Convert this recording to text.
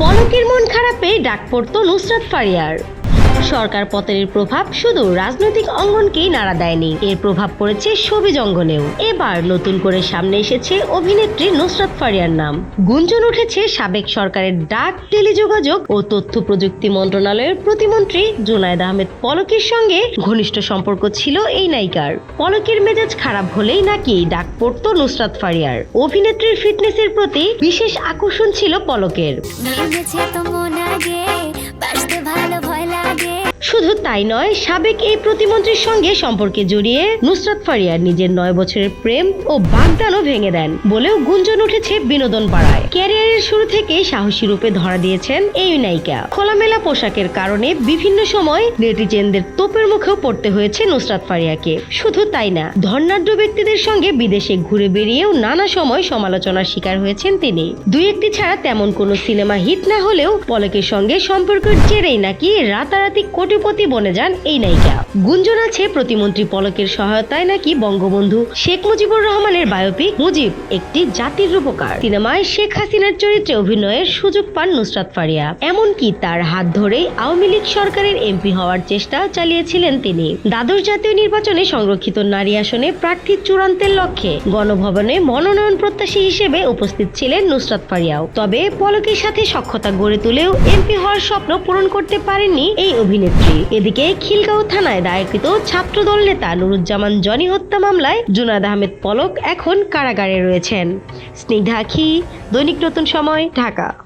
পলকের মন খারাপে ডাক পড়তো নুসরাত ফারিয়ার। সরকার পতনের প্রভাব শুধু রাজনৈতিক অঙ্গনকেই নাড়া দেয়নি। এর প্রভাব পড়েছে ছবি অঙ্গনেও এবার নতুন করে সামনে এসেছে অভিনেত্রী নুসরাত ফারিয়ার নাম। গুঞ্জন উঠেছে সাবেক সরকারের ডাক, টেলিযোগাযোগ ও তথ্য প্রযুক্তি মন্ত্রণালয়ের প্রতিমন্ত্রী জুনায়দ আহমেদ পলকের সঙ্গে ঘনিষ্ঠ সম্পর্ক ছিল এই নায়িকার। পলকের মেজাজ খারাপ হলেই নাকি ডাক পড়তো নুসরাত ফারিয়ার। অভিনেত্রীর ফিটনেসের প্রতি বিশেষ আকর্ষণ ছিল পলকের। শুধু তাই নয়, সাবেক এই প্রতিমন্ত্রীর সঙ্গে সম্পর্কে জড়িয়ে নুসরাত ফারিয়ার নিজের নয় বছরের প্রেম ও বাগদানও ভেঙে দেন বলেও গুঞ্জন উঠেছে বিনোদন পাড়ায়। ক্যারিয়ারের শুরু থেকেই সাহসী রূপে ধরা দিয়েছেন এই নায়িকা। খোলামেলা পোশাকের কারণে বিভিন্ন সময় নেটিজেনদের তোপের মুখেও পড়তে হয়েছে নুসরাত ফারিয়াকে। শুধু তাই না ধর্নাঢ্য ব্যক্তিদের সঙ্গে বিদেশে ঘুরে বেরিয়েও নানা সময় সমালোচনার শিকার হয়েছেন তিনি। দুই একটি ছাড়া তেমন কোনো সিনেমা হিট না হলেও পলকের সঙ্গে সম্পর্কের জেরেই নাকি রাতারাতি কোটিপতি বনে যান এই নায়িকা। গুঞ্জন আছে প্রতিমন্ত্রী পলকের সহায়তায় নাকি বঙ্গবন্ধু? শেখ মুজিবুর রহমানের বায়োপিক মুজিব, একটি জাতির রূপকার। সিনেমায় শেখ হাসিনার চরিত্রে অভিনয়ের সুযোগ পান নুসরাত ফারিয়া। এমনকি তার হাত ধরেই আওয়ামী লীগ সরকারের এমপি হওয়ার চেষ্টা চালিয়েছিলেন তিনি। দ্বাদশ জাতীয় নির্বাচনে সংরক্ষিত নারী আসনে প্রার্থী চূড়ান্তের লক্ষ্যে গণভবনে মনোনয়ন প্রত্যাশী হিসেবে উপস্থিত ছিলেন নুসরাত ফারিয়াও। তবে পলকের সাথে সক্ষতা গড়ে তুলেও এমপি হওয়ার স্বপ্ন পূরণ করতে পারেননি এই অভিনেত্রী। এদিকে খিলগাঁও থানায় দায়েরকৃত ছাত্রদল নেতা নুরুজ্জামান জনি হত্যা মামলায় জুনাদ আহমেদ পলক এখন কারাগারে রয়েছেন। স্নিগ্ধা খি দৈনিক নতুন সময়, ঢাকা।